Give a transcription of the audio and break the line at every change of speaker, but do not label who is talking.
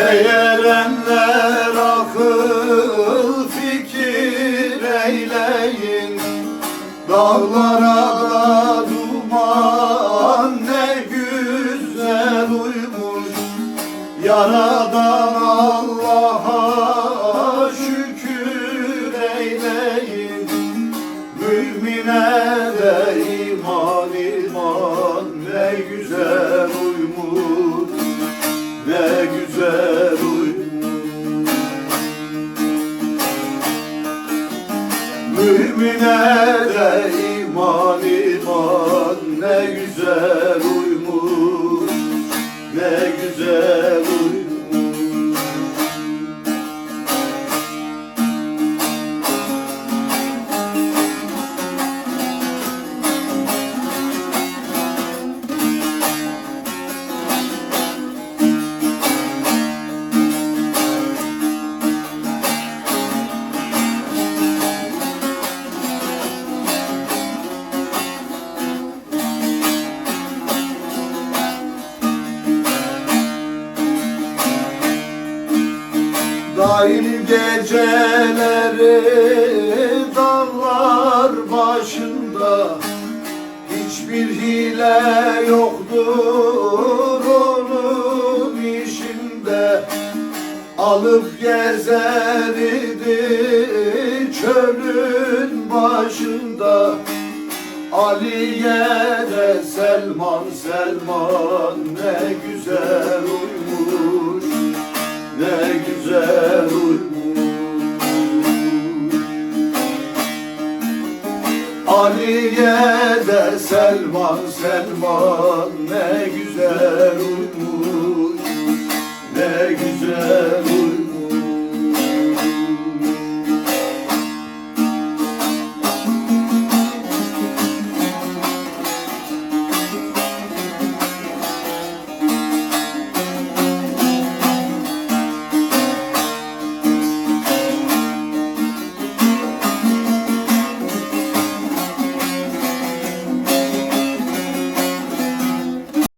erenler akıl fikir eyleyin. Dağlara da duman ne güzel uymuş. Yaradan Allah'a şükür eyleyin. Mümine de iman iman ne güzel güzel Daim geceleri dağlar başında. Hiçbir hile yoktur onun işinde. Alıp gezer idi çölün başında. Ali'ye de Selman Selman ne güzel Aliye de Selman Selman ne güzel uyuyor